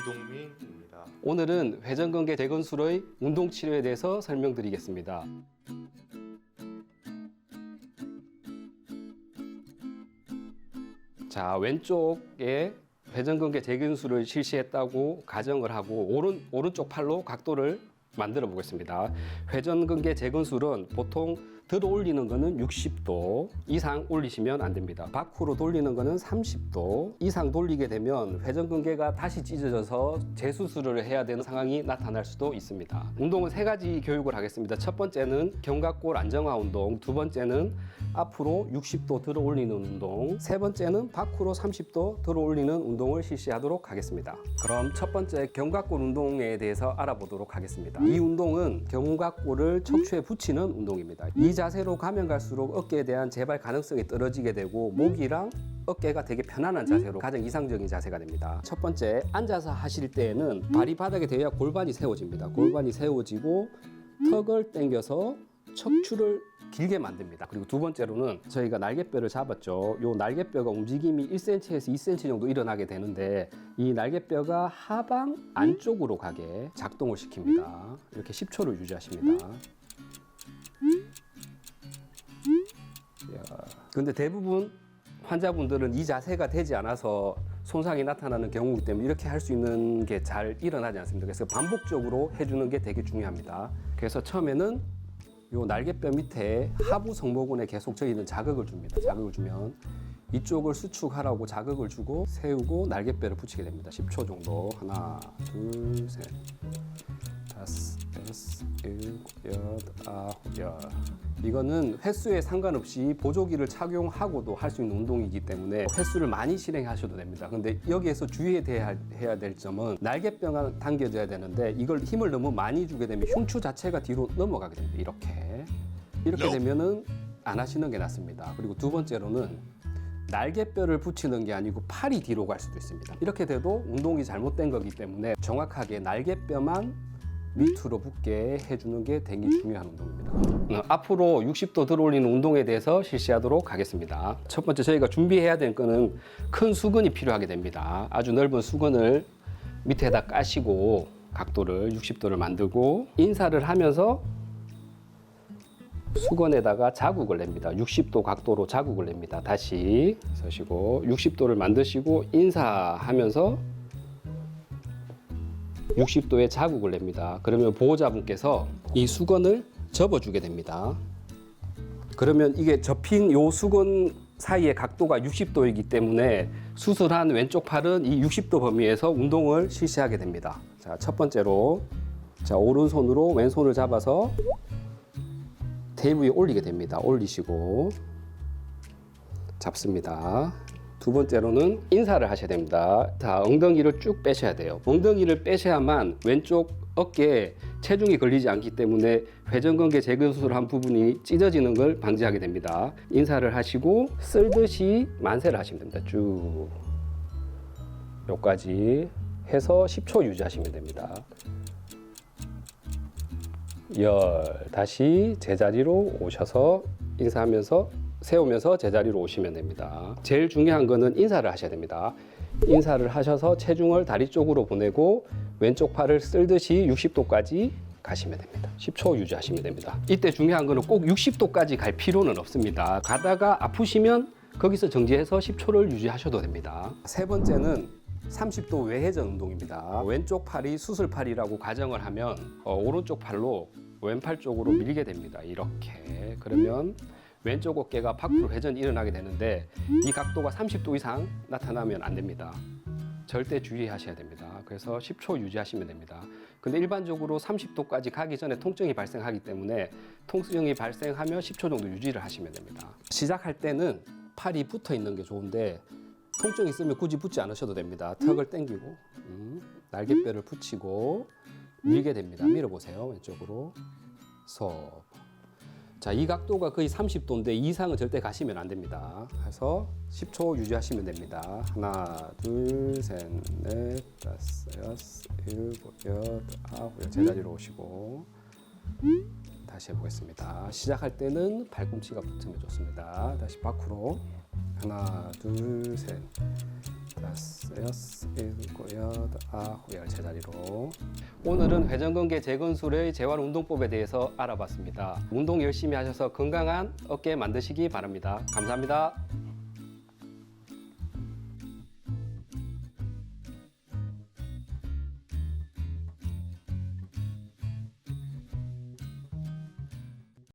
이동민입니다. 오늘은 회전근개 재건술의 운동 치료에 대해서 설명드리겠습니다. 자, 왼쪽에 회전근개 재건술을 실시했다고 가정을 하고 오른 오른쪽 팔로 각도를 만들어 보겠습니다. 회전근개 재건술은 보통 들어 올리는 거는 60도 이상 올리시면 안 됩니다. 밖으로 돌리는 거는 30도 이상 돌리게 되면 회전근개가 다시 찢어져서 재수술을 해야 되는 상황이 나타날 수도 있습니다. 운동은 세 가지 교육을 하겠습니다. 첫 번째는 견갑골 안정화 운동, 두 번째는 앞으로 60도 들어 올리는 운동, 세 번째는 밖으로 30도 들어 올리는 운동을 실시하도록 하겠습니다. 그럼 첫 번째 견갑골 운동에 대해서 알아보도록 하겠습니다. 이 운동은 견갑골을 척추에 붙이는 운동입니다. 이 자세로 가면 갈수록 어깨에 대한 재발 가능성이 떨어지게 되고 목이랑 어깨가 되게 편안한 자세로 가장 이상적인 자세가 됩니다. 첫 번째 앉아서 하실 때에는 발이 바닥에 대야 골반이 세워집니다. 골반이 세워지고 턱을 당겨서 척추를 길게 만듭니다. 그리고 두 번째로는 저희가 날개뼈를 잡았죠. 요 날개뼈가 움직임이 1cm에서 2cm 정도 일어나게 되는데 이 날개뼈가 하방 안쪽으로 가게 작동을 시킵니다. 이렇게 10초를 유지하십니다. 야, 근데 대부분 환자분들은 이 자세가 되지 않아서 손상이 나타나는 경우이기 때문에 이렇게 할 수 있는 게 잘 일어나지 않습니다. 그래서 반복적으로 해주는 게 되게 중요합니다. 그래서 처음에는 요 날개뼈 밑에 하부 성모근에 계속 저희는 자극을 줍니다. 자극을 주면 이쪽을 수축하라고 자극을 주고 세우고 날개뼈를 붙이게 됩니다. 10초 정도. 하나, 둘, 셋, 다섯, 여섯, 일곱, 여덟, 아홉, 열. 이거는 횟수에 상관없이 보조기를 착용하고도 할 수 있는 운동이기 때문에 횟수를 많이 실행하셔도 됩니다. 근데 여기에서 주의해야 해야 될 점은 날개뼈가 당겨져야 되는데 이걸 힘을 너무 많이 주게 되면 흉추 자체가 뒤로 넘어가게 됩니다. 이렇게. 이렇게 되면은 안 하시는 게 낫습니다. 그리고 두 번째로는 날개뼈를 붙이는 게 아니고 팔이 뒤로 갈 수도 있습니다. 이렇게 돼도 운동이 잘못된 거기 때문에 정확하게 날개뼈만 밑으로 붙게 해주는 게 되게 중요한 운동입니다. 어, 앞으로 60도 들어올리는 운동에 대해서 실시하도록 하겠습니다. 첫 번째 저희가 준비해야 될 거는 큰 수건이 필요하게 됩니다. 아주 넓은 수건을 밑에다 까시고 각도를 60도를 만들고 인사를 하면서 수건에다가 자국을 냅니다. 60도 각도로 자국을 냅니다. 다시 서시고 60도를 만드시고 인사하면서 60도의 자국을 냅니다. 그러면 보호자분께서 이 수건을 접어주게 됩니다. 그러면 이게 접힌 요 수건 사이의 각도가 60도이기 때문에 수술한 왼쪽 팔은 이 60도 범위에서 운동을 실시하게 됩니다. 자, 첫 번째로 자, 오른손으로 왼손을 잡아서 테이블 위에 올리게 됩니다. 올리시고 잡습니다. 두 번째로는 인사를 하셔야 됩니다. 자, 엉덩이를 쭉 빼셔야 돼요. 엉덩이를 빼셔야만 왼쪽 어깨에 체중이 걸리지 않기 때문에 회전근개 재근수를 한 부분이 찢어지는 걸 방지하게 됩니다. 인사를 하시고 쓸듯이 만세를 하시면 됩니다. 쭉 여기까지 해서 10초 유지하시면 됩니다. 열 다시 제자리로 오셔서 인사하면서 세우면서 제자리로 오시면 됩니다. 제일 중요한 거는 인사를 하셔야 됩니다. 인사를 하셔서 체중을 다리 쪽으로 보내고 왼쪽 팔을 쓸듯이 60도까지 가시면 됩니다. 10초 유지하시면 됩니다. 이때 중요한 거는 꼭 60도까지 갈 필요는 없습니다. 가다가 아프시면 거기서 정지해서 10초를 유지하셔도 됩니다. 세 번째는 30도 외회전 운동입니다. 왼쪽 팔이 수술팔이라고 가정을 하면 어, 오른쪽 팔로 왼팔 쪽으로 밀게 됩니다. 이렇게 그러면 왼쪽 어깨가 밖으로 회전이 일어나게 되는데 이 각도가 30도 이상 나타나면 안 됩니다. 절대 주의하셔야 됩니다. 그래서 10초 유지하시면 됩니다. 근데 일반적으로 30도까지 가기 전에 통증이 발생하기 때문에 통증이 발생하면 10초 정도 유지를 하시면 됩니다. 시작할 때는 팔이 붙어 있는 게 좋은데 통증 있으면 굳이 붙지 않으셔도 됩니다. 턱을 당기고 음, 날개뼈를 붙이고 밀게 됩니다. 밀어보세요. 왼쪽으로 속. 자, 이 각도가 거의 30도인데 이 이상은 절대 가시면 안 됩니다. 그래서 10초 유지하시면 됩니다. 하나, 둘, 셋, 넷, 다섯, 여섯, 일곱, 여덟, 아홉, 열. 제자리로 오시고 다시 해보겠습니다. 시작할 때는 발꿈치가 붙으면 좋습니다. 다시 밖으로 하나, 둘, 셋, 다섯, 여섯, 일곱, 여덟, 아홉, 열 제자리로. 오늘은 회전근개 재건술의 재활 운동법에 대해서 알아봤습니다. 운동 열심히 하셔서 건강한 어깨 만드시기 바랍니다. 감사합니다.